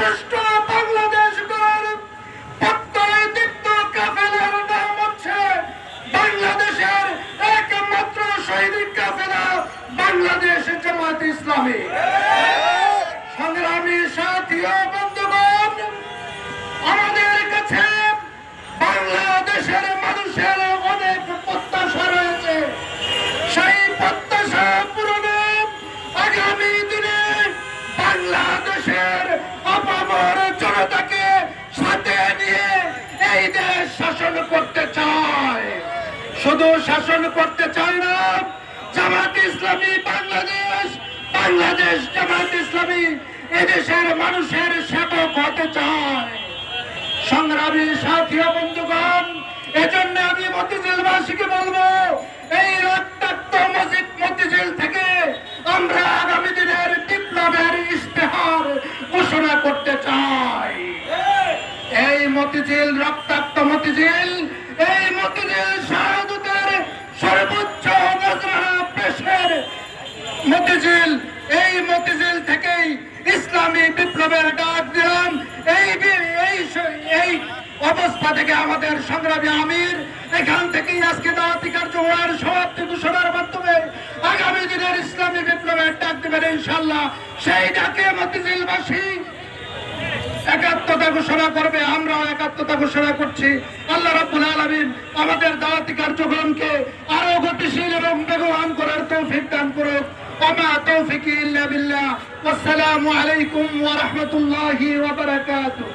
সুষ্ঠ বাংলাদেশ গড়ার নাম হচ্ছে বাংলাদেশের একমাত্র শহীদ কাফেলা বাংলাদেশ জামাত ইসলামী। সংগ্রামী সাথী বাংলাদেশের অপামর জনতাকে সাথে নিয়ে এই দেশ শাসন করতে চায়। শুধু শাসন করতে চায় না, জামাত ইসলামী বাংলাদেশ বাংলাদেশ জামাত ইসলামী এদেশের মানুষের সেবক হতে চায়। সংগ্রামী সাথী বন্ধুগণ, এজন্য আমি মতিঝিলবাসীকে বলব এই রক্তাক্ত মসজিদ মতিঝিল থেকে আমরা আগামী দিনের বিপ্লবের ইশতেহার ঘোষণা করতে চাই এই মতিঝিল, রক্তাক্ত মতিঝিল। এই মতিঝিল শাহাদতের সর্বোচ্চ পেশের মতিঝিল, এই মতিঝিল থেকেই ইসলামী বিপ্লবের ডাক দিলাম। এই এই অবস্থা থেকে আমাদের সংগ্রামী আমির, এখান থেকেই আজকে দাওয়াতি কার্যক্রমের সমাপ্তি ঘোষণার মাধ্যমে আগামী দিনের ইসলামী বিপ্লবের ডাক দেবেন ইনশাল্লাহ। সেই ডাকে মতিঝিলবাসী একাত্মতা ঘোষণা করবে, আমরাও একাত্মতা ঘোষণা করছি। আল্লাহ রাব্বুল আলামিন আমাদের দাওয়াতি কার্যক্রমকে আরও গতিশীল এবং বেগবান করার তৌফিক দান করুক। তৌফিকি ইল্লা বিল্লাহ। আসসালামু আলাইকুম ওয়া রাহমাতুল্লাহি ওয়া বারাকাতুহু।